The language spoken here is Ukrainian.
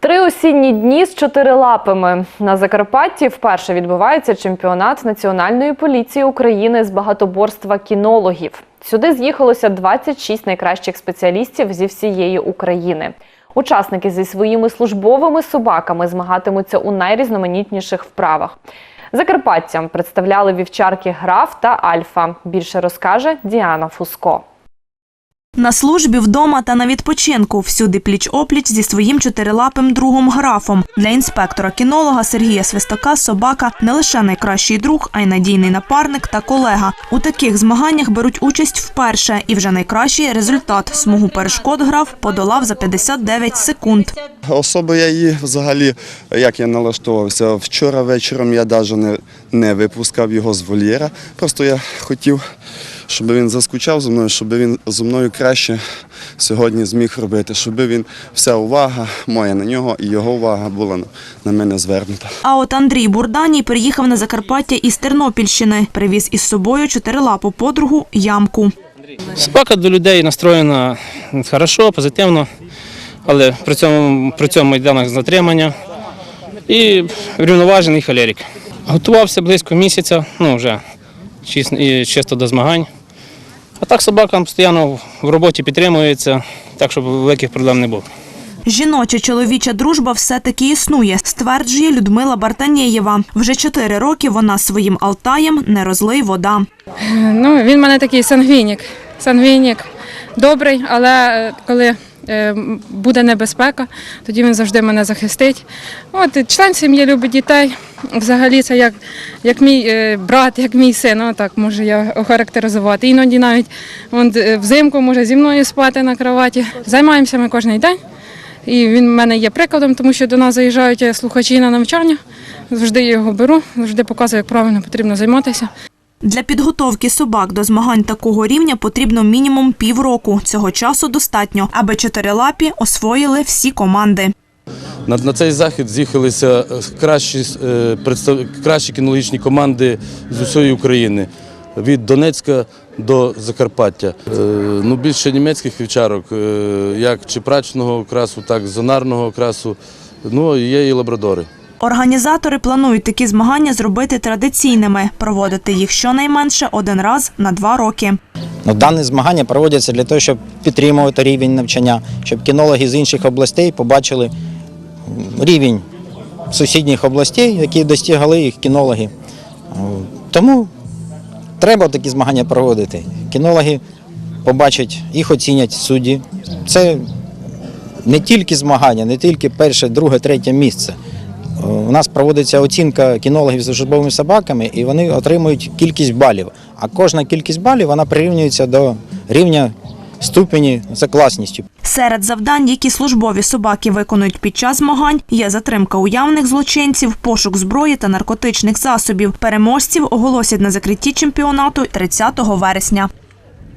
Три осінні дні з чотирилапими на Закарпатті вперше відбувається чемпіонат Національної поліції України з багатоборства кінологів. Сюди з'їхалося 26 найкращих спеціалістів зі всієї України. Учасники зі своїми службовими собаками змагатимуться у найрізноманітніших вправах. Закарпаттям представляли вівчарки Граф та Альфа. Більше розкаже Діана Фуско. На службі вдома та на відпочинку всюди пліч-опліч зі своїм чотирилапим другом графом. Для інспектора-кінолога Сергія Свистака собака не лише найкращий друг, а й надійний напарник та колега. У таких змаганнях беруть участь вперше, і вже найкращий результат смугу перешкод граф подолав за 59 секунд. Особо я її взагалі, як я налаштовувався, вчора вечором я навіть не, не випускав його з вольєра. Просто я хотів, щоб він заскучав зі мною, щоб він зі мною краще сьогодні зміг робити, щоб він вся увага моя на нього і його увага була на, мене звернута. А от Андрій Бурданій приїхав на Закарпаття із Тернопільщини. Привіз із собою чотирилапу подругу ямку. Собака до людей настроєна хорошо, позитивно, але при цьому, при цьому йде на затримання. І врівноважений холерик. Готувався близько місяця, ну вже чисто до змагань. А так собака постійно в роботі підтримується, так щоб великих проблем не було. Жіноча чоловіча дружба все-таки існує, стверджує Людмила Бартанєєва. Вже чотири роки вона своїм алтаєм не розлий вода. Ну, він в мене такий сангвінік. Сангвінік добрий, але е, коли буде небезпека, тоді він завжди мене захистить. От член сім'ї любить дітей. Взагалі це як, як мій е, брат, як мій син, ну, так можу я охарактеризувати. Іноді навіть он, е, взимку може зі мною спати на кроваті. Займаємося ми кожен день. І він в мене є прикладом, тому що до нас заїжджають е, слухачі на навчання. Завжди я його беру, завжди показую, як правильно потрібно займатися. Для підготовки собак до змагань такого рівня потрібно мінімум півроку. Цього часу достатньо, аби чотирилапі освоїли всі команди. На, цей захід з'їхалися е, кращі, е, кращі кінологічні команди з усієї України. Від Донецька до Закарпаття. Е, ну, більше німецьких вівчарок, е, як чи прачного окрасу, так і зонарного окрасу. Ну, є і лабрадори. Організатори планують такі змагання зробити традиційними, проводити їх щонайменше один раз на два роки. Ну, дані змагання проводяться для того, щоб підтримувати рівень навчання, щоб кінологи з інших областей побачили рівень сусідніх областей, які достигали їх кінологи. Тому треба такі змагання проводити. Кінологи побачать, їх оцінять судді. Це не тільки змагання, не тільки перше, друге, третє місце. У нас проводиться оцінка кінологів з службовими собаками, і вони отримують кількість балів. А кожна кількість балів вона прирівнюється до рівня ступені за класністю. Серед завдань, які службові собаки виконують під час змагань, є затримка уявних злочинців, пошук зброї та наркотичних засобів. Переможців оголосять на закритті чемпіонату 30 вересня.